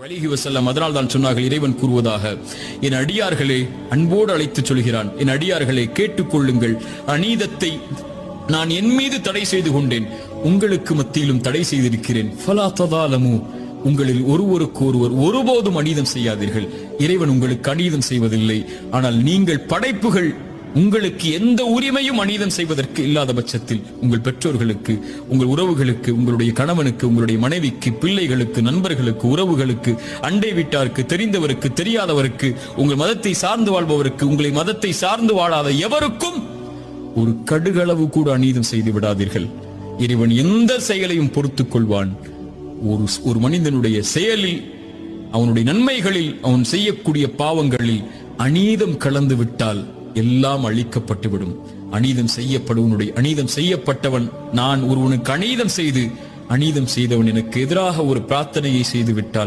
வலிகி வசல்லம் அதனால் தான் சொன்னார்கள் இறைவன் கூறுவதாக என் அடியார்களே அன்போடு அழைத்துச் சொல்கிறான். என் அடியார்களே கேட்டுக்கொள்ளுங்கள். அநீதத்தை நான் என் மீது தடை செய்து கொண்டேன். உங்களுக்கு மத்தியிலும் தடை செய்திருக்கிறேன். ஃபலா உங்களில் ஒருவருக்கு ஒருவர் ஒருபோதும் அநீதம் செய்யாதீர்கள். இறைவன் உங்களுக்கு அநீதம் செய்வதில்லை. ஆனால் நீங்கள் படைப்புகள் உங்களுக்கு எந்த உரிமையும் அநீதம் செய்வதற்கு இல்லாத பட்சத்தில் உங்கள் பெற்றோர்களுக்கு உங்கள் உறவுகளுக்கு உங்களுடைய கணவனுக்கு உங்களுடைய மனைவிக்கு பிள்ளைகளுக்கு நண்பர்களுக்கு உறவுகளுக்கு அண்டை வீட்டாருக்கு தெரிந்தவருக்கு தெரியாதவருக்கு உங்கள் மதத்தை சார்ந்து வாழ்பவருக்கு உங்களை மதத்தை சார்ந்து வாழாத எவருக்கும் ஒரு கடுகளவு கூட அநீதம் செய்து விடாதீர்கள். இறைவன் எந்த செயலையும் பொறுத்துக் கொள்வான். ஒரு ஒரு மனிதனுடைய செயலில் அவனுடைய நன்மைகளில் அவன் செய்யக்கூடிய பாவங்களில் அநீதம் கலந்து விட்டால் எல்லாம் அழிக்கப்பட்டுவிடும். அநீதம் செய்யப்படுவனுடைய அநீதம் செய்யப்பட்டவன் நான் ஒருவனுக்கு அநீதம் செய்து அநீதம் செய்தவன் எனக்கு எதிராக ஒரு பிரார்த்தனையை செய்து விட்டால்